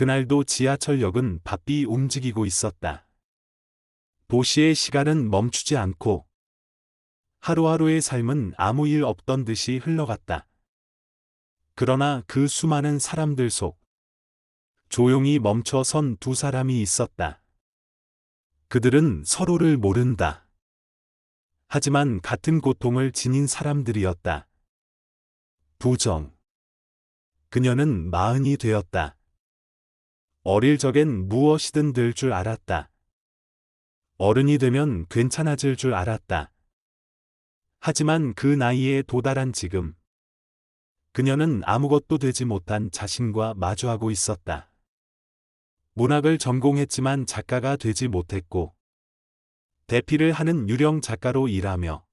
그날도 지하철역은 바삐 움직이고 있었다. 도시의 시간은 멈추지 않고 하루하루의 삶은 아무 일 없던 듯이 흘러갔다. 그러나 그 수많은 사람들 속 조용히 멈춰 선 두 사람이 있었다. 그들은 서로를 모른다. 하지만 같은 고통을 지닌 사람들이었다. 부정. 그녀는 마흔이 되었다. 어릴 적엔 무엇이든 될줄 알았다. 어른이 되면 괜찮아질 줄 알았다. 하지만 그 나이에 도달한 지금, 그녀는 아무것도 되지 못한 자신과 마주하고 있었다. 문학을 전공했지만 작가가 되지 못했고, 대피를 하는 유령 작가로 일하며,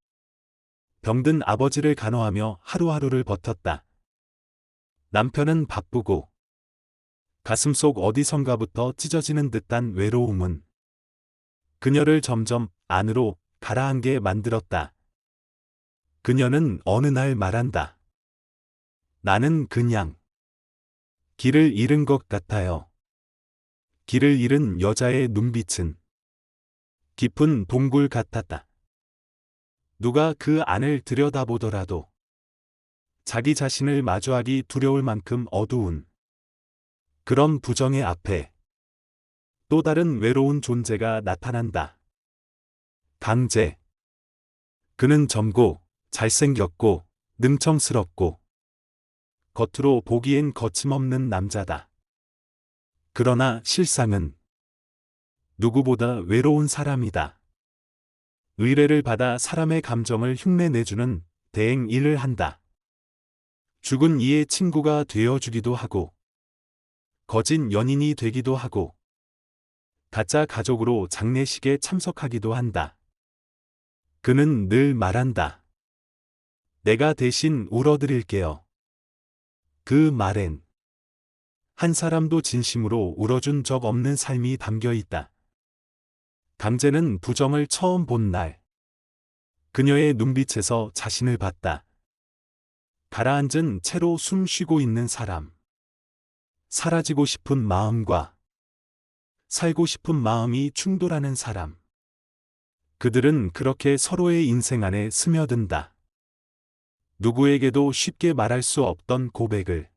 병든 아버지를 간호하며 하루하루를 버텼다. 남편은 바쁘고, 가슴속 어디선가부터 찢어지는 듯한 외로움은 그녀를 점점 안으로 가라앉게 만들었다. 그녀는 어느 날 말한다. 나는 그냥 길을 잃은 것 같아요. 길을 잃은 여자의 눈빛은 깊은 동굴 같았다. 누가 그 안을 들여다보더라도 자기 자신을 마주하기 두려울 만큼 어두운 그런 부정의 앞에 또 다른 외로운 존재가 나타난다. 강제. 그는 젊고 잘생겼고 능청스럽고 겉으로 보기엔 거침없는 남자다. 그러나 실상은 누구보다 외로운 사람이다. 의뢰를 받아 사람의 감정을 흉내내주는 대행 일을 한다. 죽은 이의 친구가 되어주기도 하고 거짓 연인이 되기도 하고 가짜 가족으로 장례식에 참석하기도 한다. 그는 늘 말한다. 내가 대신 울어드릴게요. 그 말엔 한 사람도 진심으로 울어준 적 없는 삶이 담겨 있다. 강제는 부정을 처음 본 날, 그녀의 눈빛에서 자신을 봤다. 가라앉은 채로 숨 쉬고 있는 사람. 사라지고 싶은 마음과 살고 싶은 마음이 충돌하는 사람. 그들은 그렇게 서로의 인생 안에 스며든다. 누구에게도 쉽게 말할 수 없던 고백을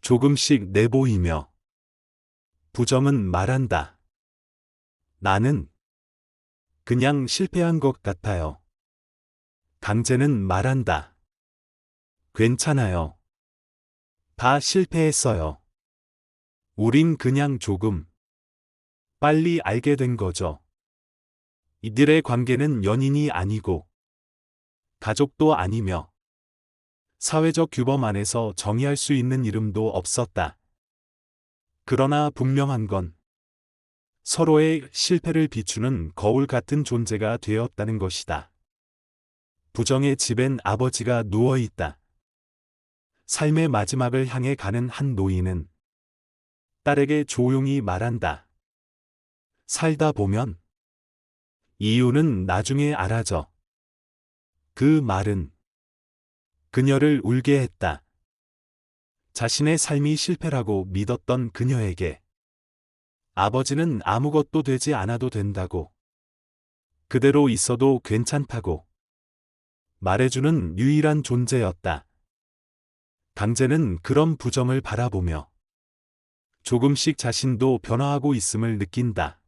조금씩 내보이며 부정은 말한다. 나는 그냥 실패한 것 같아요. 강제는 말한다. 괜찮아요. 다 실패했어요. 우린 그냥 조금 빨리 알게 된 거죠. 이들의 관계는 연인이 아니고 가족도 아니며 사회적 규범 안에서 정의할 수 있는 이름도 없었다. 그러나 분명한 건 서로의 실패를 비추는 거울 같은 존재가 되었다는 것이다. 부정의 집엔 아버지가 누워 있다. 삶의 마지막을 향해 가는 한 노인은 딸에게 조용히 말한다. 살다 보면 이유는 나중에 알아져. 그 말은 그녀를 울게 했다. 자신의 삶이 실패라고 믿었던 그녀에게 아버지는 아무것도 되지 않아도 된다고 그대로 있어도 괜찮다고 말해주는 유일한 존재였다. 강제는 그런 부정을 바라보며 조금씩 자신도 변화하고 있음을 느낀다.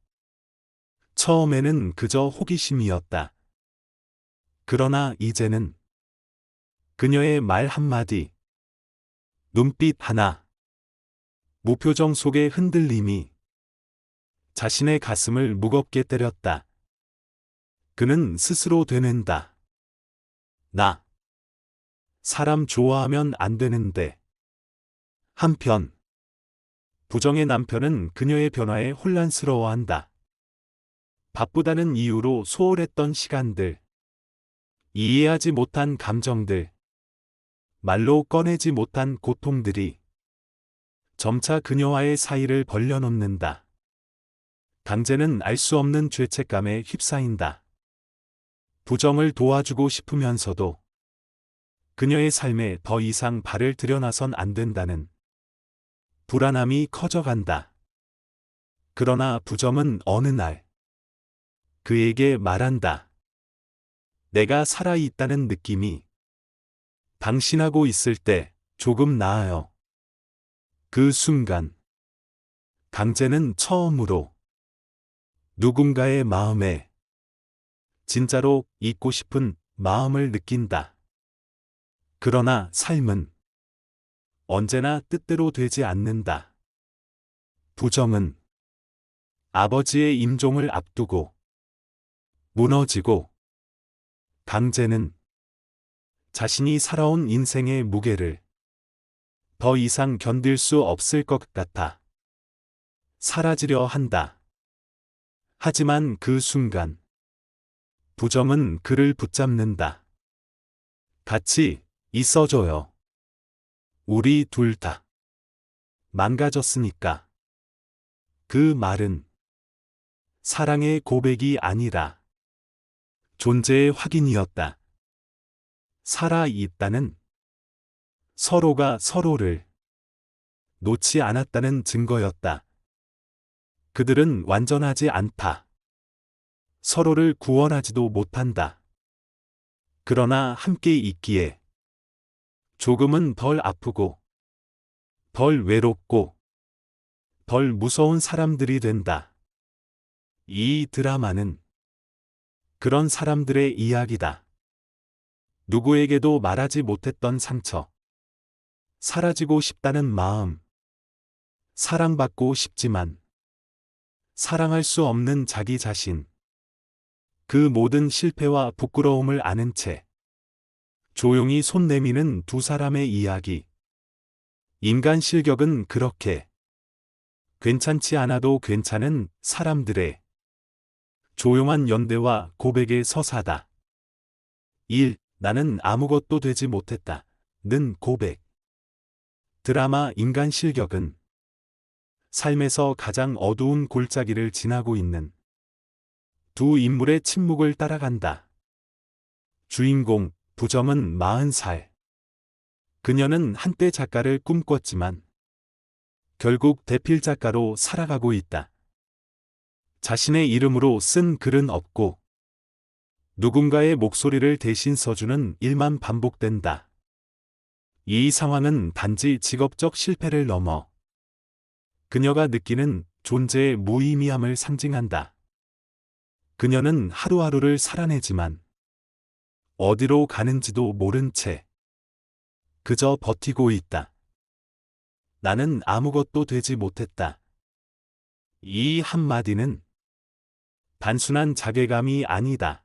처음에는 그저 호기심이었다. 그러나 이제는 그녀의 말 한마디, 눈빛 하나, 무표정 속의 흔들림이 자신의 가슴을 무겁게 때렸다. 그는 스스로 되낸다. 나. 사람 좋아하면 안 되는데. 한편, 부정의 남편은 그녀의 변화에 혼란스러워한다. 바쁘다는 이유로 소홀했던 시간들, 이해하지 못한 감정들, 말로 꺼내지 못한 고통들이 점차 그녀와의 사이를 벌려놓는다. 강제는 알 수 없는 죄책감에 휩싸인다. 부정을 도와주고 싶으면서도 그녀의 삶에 더 이상 발을 들여나선 안 된다는 불안함이 커져간다. 그러나 부정은 어느 날 그에게 말한다. 내가 살아있다는 느낌이 당신하고 있을 때 조금 나아요. 그 순간 강제는 처음으로 누군가의 마음에 진짜로 있고 싶은 마음을 느낀다. 그러나 삶은 언제나 뜻대로 되지 않는다. 부정은 아버지의 임종을 앞두고 무너지고 강제는 자신이 살아온 인생의 무게를 더 이상 견딜 수 없을 것 같아 사라지려 한다. 하지만 그 순간 부정은 그를 붙잡는다. 같이 있어줘요. 우리 둘 다 망가졌으니까. 그 말은 사랑의 고백이 아니라 존재의 확인이었다. 살아있다는 서로가 서로를 놓지 않았다는 증거였다. 그들은 완전하지 않다. 서로를 구원하지도 못한다. 그러나 함께 있기에 조금은 덜 아프고 덜 외롭고 덜 무서운 사람들이 된다. 이 드라마는 그런 사람들의 이야기다. 누구에게도 말하지 못했던 상처. 사라지고 싶다는 마음. 사랑받고 싶지만 사랑할 수 없는 자기 자신. 그 모든 실패와 부끄러움을 아는 채 조용히 손 내미는 두 사람의 이야기. 인간 실격은 그렇게 괜찮지 않아도 괜찮은 사람들의 조용한 연대와 고백의 서사다. 1. 나는 아무것도 되지 못했다. 는 고백. 드라마 인간 실격은 삶에서 가장 어두운 골짜기를 지나고 있는 두 인물의 침묵을 따라간다. 주인공, 부정은 40살. 그녀는 한때 작가를 꿈꿨지만 결국 대필 작가로 살아가고 있다. 자신의 이름으로 쓴 글은 없고 누군가의 목소리를 대신 써주는 일만 반복된다. 이 상황은 단지 직업적 실패를 넘어 그녀가 느끼는 존재의 무의미함을 상징한다. 그녀는 하루하루를 살아내지만 어디로 가는지도 모른 채 그저 버티고 있다. 나는 아무것도 되지 못했다. 이 한마디는 단순한 자괴감이 아니다.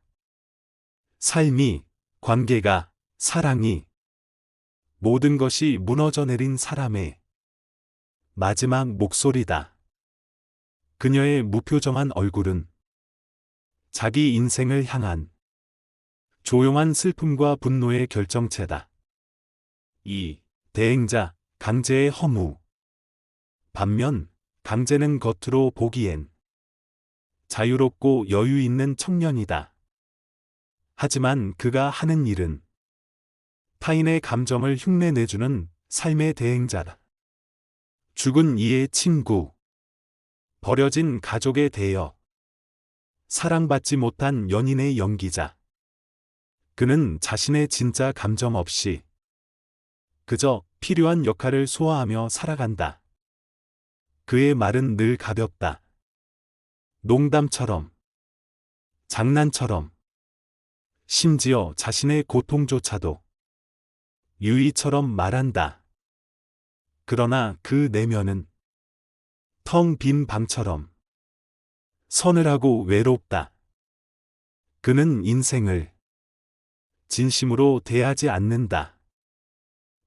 삶이, 관계가, 사랑이, 모든 것이 무너져 내린 사람의 마지막 목소리다. 그녀의 무표정한 얼굴은 자기 인생을 향한 조용한 슬픔과 분노의 결정체다. 이 대행자 강제의 허무. 반면 강제는 겉으로 보기엔 자유롭고 여유 있는 청년이다. 하지만 그가 하는 일은 타인의 감정을 흉내내주는 삶의 대행자다. 죽은 이의 친구, 버려진 가족의 대여, 사랑받지 못한 연인의 연기자. 그는 자신의 진짜 감정 없이 그저 필요한 역할을 소화하며 살아간다. 그의 말은 늘 가볍다. 농담처럼, 장난처럼, 심지어 자신의 고통조차도 유의처럼 말한다. 그러나 그 내면은 텅 빈 방처럼 서늘하고 외롭다. 그는 인생을 진심으로 대하지 않는다.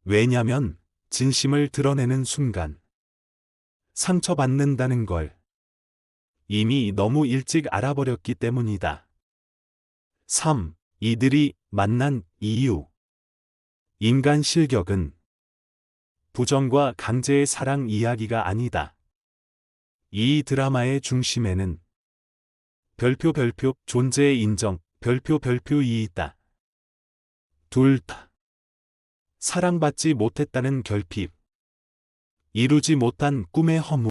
왜냐면 진심을 드러내는 순간 상처받는다는 걸 이미 너무 일찍 알아버렸기 때문이다. 3. 이들이 만난 이유 인간 실격은 부정과 강제의 사랑 이야기가 아니다. 이 드라마의 중심에는 별표 별표 존재의 인정 별표 별표 이 있다. 둘 다. 사랑받지 못했다는 결핍. 이루지 못한 꿈의 허무.